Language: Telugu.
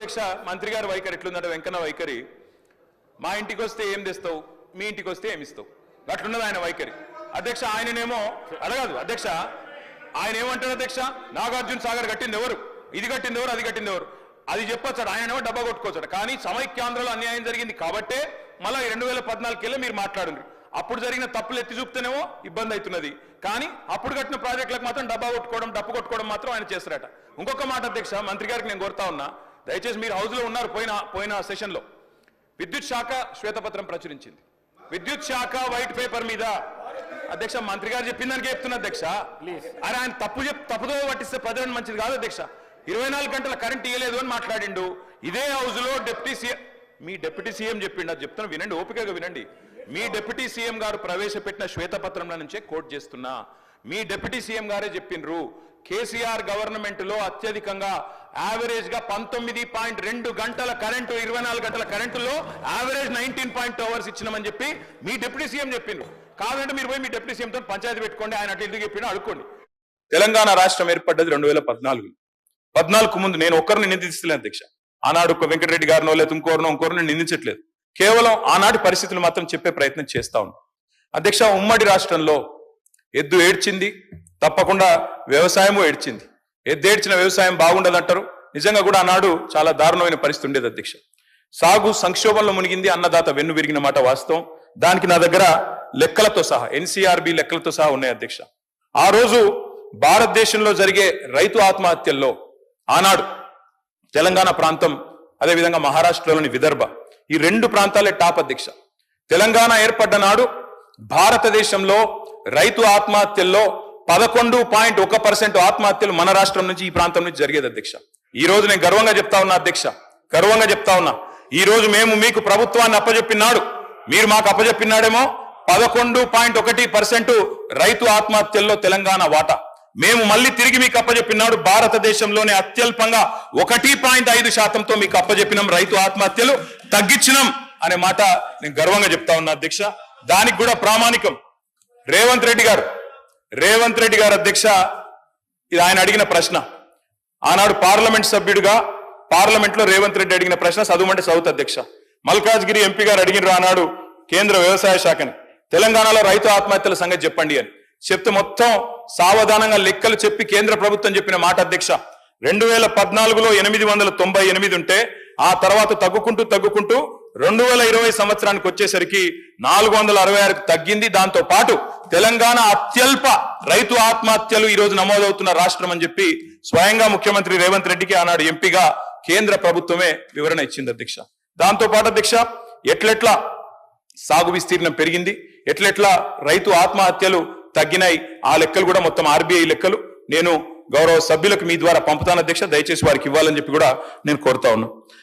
అధ్యక్ష మంత్రి గారి వైఖరి ఎట్లుందంటే వెంకన్న వైఖరి. మా ఇంటికి వస్తే ఏం తెస్తావు? మీ ఇంటికి వస్తే ఏమి ఇస్తావు? అట్లున్నది ఆయన వైఖరి. అధ్యక్ష ఆయననేమో అడగదు. అధ్యక్ష ఆయన ఏమంటాడు అధ్యక్ష? నాగార్జున సాగర్ కట్టింది ఎవరు? ఇది కట్టింది ఎవరు? అది కట్టింది ఎవరు? అది చెప్పొచ్చాడు ఆయనేమో డబ్బా కొట్టుకోవచ్చాడు కానీ సమైక్యాంధ్రలో అన్యాయం జరిగింది కాబట్టే మళ్ళీ రెండు వేల పద్నాలుగుకెళ్ళి మీరు మాట్లాడండి అప్పుడు జరిగిన తప్పులు ఎత్తి చూపుతేనేమో ఇబ్బంది అవుతున్నది. కానీ అప్పుడు కట్టిన ప్రాజెక్టులకు మాత్రం డబ్బా కొట్టుకోవడం డప్పు కొట్టుకోవడం మాత్రం ఆయన చేస్తారట. ఇంకొక మాట అధ్యక్ష మంత్రి గారికి నేను కోరుతా ఉన్నా. దయచేసి మీరు హౌస్లో ఉన్నారు పోయిన పోయిన సెషన్లో విద్యుత్ శాఖ శ్వేతపత్రం ప్రచురించింది. విద్యుత్ శాఖ వైట్ పేపర్ మీద. అధ్యక్ష మంత్రి గారు చెప్పిన దానికి చెప్తున్నా అధ్యక్ష. అరే ఆయన తప్పు చెప్ తప్పుదో పట్టిస్తే ప్రజలకు మంచిది కాదు అధ్యక్ష. ఇరవై నాలుగు గంటల కరెంట్ ఇవ్వలేదు అని మాట్లాడిండు. ఇదే హౌస్లో డిప్యూటీ సీఎం మీ డిప్యూటీ సీఎం చెప్పిండు. అది చెప్తున్నా వినండి ఓపికగా వినండి. మీ డిప్యూటీ సీఎం గారు ప్రవేశపెట్టిన శ్వేతపత్రంలో నుంచే కోట్ చేస్తున్నా. మీ డిప్యూటీ సీఎం గారే చెప్పిండ్రు. కేసీఆర్ గవర్నమెంట్లో అత్యధికంగా యావరేజ్గా పంతొమ్మిది పాయింట్ రెండు గంటల కరెంటు ఇరవై నాలుగు గంటల కరెంటులో యావరేజ్ నైన్టీన్ పాయింట్ అవర్స్ ఇచ్చినామని చెప్పి మీ డిప్యూటీ సీఎం చెప్పిండ్రు కాదంటే మీరు పోయి మీ డిప్యూటీ సీఎంతో పంచాయతీ పెట్టుకోండి ఆయన అట్లా ఎందుకు చెప్పిన అడుక్కోండి. తెలంగాణ రాష్ట్రం ఏర్పడ్డది రెండు వేల పద్నాలుగు పద్నాలుగు ముందు నేను ఒక్కరిని నిందిస్తలేను అధ్యక్ష. ఆనాడు ఒక వెంకటరెడ్డి గారినో లేదా ఇంకోరినో ఇంకోరిని నిందించట్లేదు. కేవలం ఆనాటి పరిస్థితులు మాత్రం చెప్పే ప్రయత్నం చేస్తా ఉన్నాం. అధ్యక్ష ఉమ్మడి రాష్ట్రంలో ఎద్దు ఏడ్చింది తప్పకుండా వ్యవసాయము ఏడ్చింది. ఎద్దు వ్యవసాయం బాగుండదంటారు? నిజంగా కూడా ఆనాడు చాలా దారుణమైన పరిస్థితి ఉండేది అధ్యక్ష. సాగు సంక్షోభంలో మునిగింది అన్నదాత వెన్ను విరిగిన మాట వాస్తవం. దానికి నా దగ్గర లెక్కలతో సహా ఎన్సీఆర్బి లెక్కలతో సహా ఉన్నాయి అధ్యక్ష. ఆ రోజు భారతదేశంలో జరిగే రైతు ఆత్మహత్యల్లో ఆనాడు తెలంగాణ ప్రాంతం అదేవిధంగా మహారాష్ట్రలోని విదర్భ ఈ రెండు ప్రాంతాలే టాప్ అధ్యక్ష. తెలంగాణ ఏర్పడ్డ నాడు భారతదేశంలో రైతు ఆత్మహత్యల్లో పదకొండు పాయింట్ ఒక పర్సెంట్ ఆత్మహత్యలు మన రాష్ట్రం నుంచి ఈ ప్రాంతం నుంచి జరిగేది అధ్యక్ష. ఈ రోజు నేను గర్వంగా చెప్తా ఉన్నా అధ్యక్ష. గర్వంగా చెప్తా ఉన్నా. ఈ రోజు మేము మీకు ప్రభుత్వాన్ని అప్పజెప్పినాడు. మీరు మాకు అప్పజెప్పినాడేమో పదకొండు పాయింట్ ఒకటి పర్సెంట్ రైతు ఆత్మహత్యల్లో తెలంగాణ వాటా. మేము మళ్ళీ తిరిగి మీకు అప్పజెప్పినాడు. భారతదేశంలోనే అత్యల్పంగా ఒకటి పాయింట్ ఐదు శాతంతో మీకు అప్పజెప్పినాం రైతు ఆత్మహత్యలు. తగ్గించినాం అనే మాట నేను గర్వంగా చెప్తా ఉన్నా అధ్యక్ష. దానికి కూడా ప్రామాణికం. రేవంత్ రెడ్డి గారు రేవంత్ రెడ్డి గారు అధ్యక్ష ఇది ఆయన అడిగిన ప్రశ్న. ఆనాడు పార్లమెంట్ సభ్యుడిగా పార్లమెంట్లో రేవంత్ రెడ్డి అడిగిన ప్రశ్న చదువుమంటే చదువుతా అధ్యక్ష. మల్కాజ్గిరి ఎంపీ గారు అడిగినారు ఆనాడు కేంద్ర వ్యవసాయ శాఖని. తెలంగాణలో రైతు ఆత్మహత్యల సంగతి చెప్పండి అని. చెప్తే మొత్తం సావధానంగా లెక్కలు చెప్పి కేంద్ర ప్రభుత్వం చెప్పిన మాట అధ్యక్ష. రెండు వేల పద్నాలుగులో ఎనిమిది వందల తొంభై ఎనిమిది ఉంటే ఆ తర్వాత తగ్గుకుంటూ తగ్గుకుంటూ రెండు వేల ఇరవై సంవత్సరానికి వచ్చేసరికి నాలుగు వందల అరవై ఆరుకు తగ్గింది. దాంతో పాటు తెలంగాణ అత్యల్ప రైతు ఆత్మహత్యలు ఈ రోజు నమోదవుతున్న రాష్ట్రం అని చెప్పి స్వయంగా ముఖ్యమంత్రి రేవంత్ రెడ్డికి ఆనాడు ఎంపీగా కేంద్ర ప్రభుత్వమే వివరణ ఇచ్చింది అధ్యక్ష. దాంతో పాటు అధ్యక్ష ఎట్లెట్లా సాగు విస్తీర్ణం పెరిగింది ఎట్లెట్లా రైతు ఆత్మహత్యలు తగ్గినాయి ఆ లెక్కలు కూడా మొత్తం ఆర్బీఐ లెక్కలు. నేను గౌరవ సభ్యులకు మీ ద్వారా పంపుతాను అధ్యక్ష దయచేసి వారికి ఇవ్వాలని చెప్పి కూడా నేను కోరుతా ఉన్నాను.